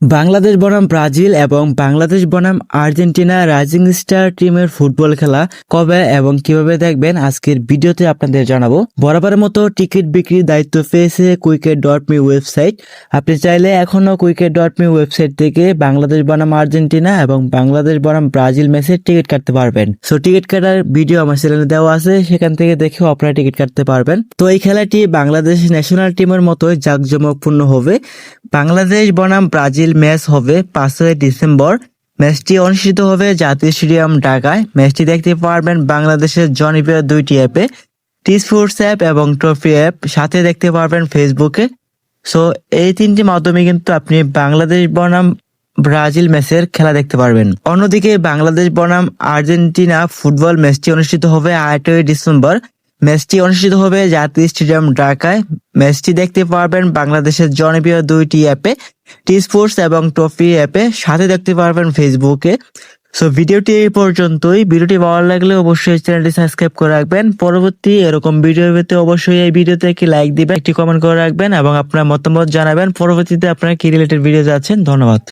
বাংলাদেশ বনাম ব্রাজিল এবং বাংলাদেশ বনাম আর্জেন্টিনা রাইজিং স্টার টিমের ফুটবল খেলা কবে এবং কীভাবে দেখবেন আজকের ভিডিওতে আপনাদের জানাব। বরাবরের মতো টিকিট বিক্রির দায়িত্ব পেয়েছে কুইকেট ডট মি ওয়েবসাইট। আপনি চাইলে এখনও কুইকেট ডট মি ওয়েবসাইট থেকে বাংলাদেশ বনাম আর্জেন্টিনা এবং বাংলাদেশ বনাম ব্রাজিল ম্যাচের টিকিট কাটতে পারবেন। সো টিকিট কাটার ভিডিও আমার চ্যানেলে দেওয়া আছে, সেখান থেকে দেখেও আপনারা টিকিট কাটতে পারবেন। তো এই খেলাটি বাংলাদেশ ন্যাশনাল টিমের মতোই জাঁকজমকপূর্ণ হবে। বাংলাদেশ বনাম ব্রাজিল ম্যাচ হবে পাঁচই ডিসেম্বর ম্যাচটি অনুষ্ঠিত হবে জাতীয় স্টেডিয়াম ঢাকায়। ম্যাচটি দেখতে পারবেন বাংলাদেশের জনপ্রিয় দুইটি অ্যাপে টি স্পোর্টস অ্যাপ এবং ট্রফি অ্যাপ সাথে দেখতে পারবেন ফেসবুকে সো এই তিনটি মাধ্যমে কিন্তু আপনি বাংলাদেশ বনাম, ব্রাজিল ম্যাচের খেলা দেখতে পারবেন। অন্যদিকে বাংলাদেশ বনাম, আর্জেন্টিনা ফুটবল ম্যাচটি অনুষ্ঠিত হবে আটই ডিসেম্বর ম্যাচটি অনুষ্ঠিত হবে জাতীয় স্টেডিয়াম ঢাকায়। ম্যাচটি দেখতে পারবেন বাংলাদেশের জনপ্রিয় দুইটি অ্যাপে টি স্পোর্টস এবং ট্রফি অ্যাপে সাথে দেখতে পারবেন ফেসবুকে সো ভিডিওটি এই পর্যন্তই। ভিডিওটি ভালো লাগলে অবশ্যই চ্যানেলটি সাবস্ক্রাইব করে রাখবেন। পরবর্তী এরকম ভিডিও পেতে অবশ্যই এই ভিডিওতে একটি লাইক দিবেন, একটি কমেন্ট করে রাখবেন এবং আপনার মতামত জানাবেন। পরবর্তীতে আপনার কি রিলেটেড ভিডিও যাচ্ছেন ধন্যবাদ।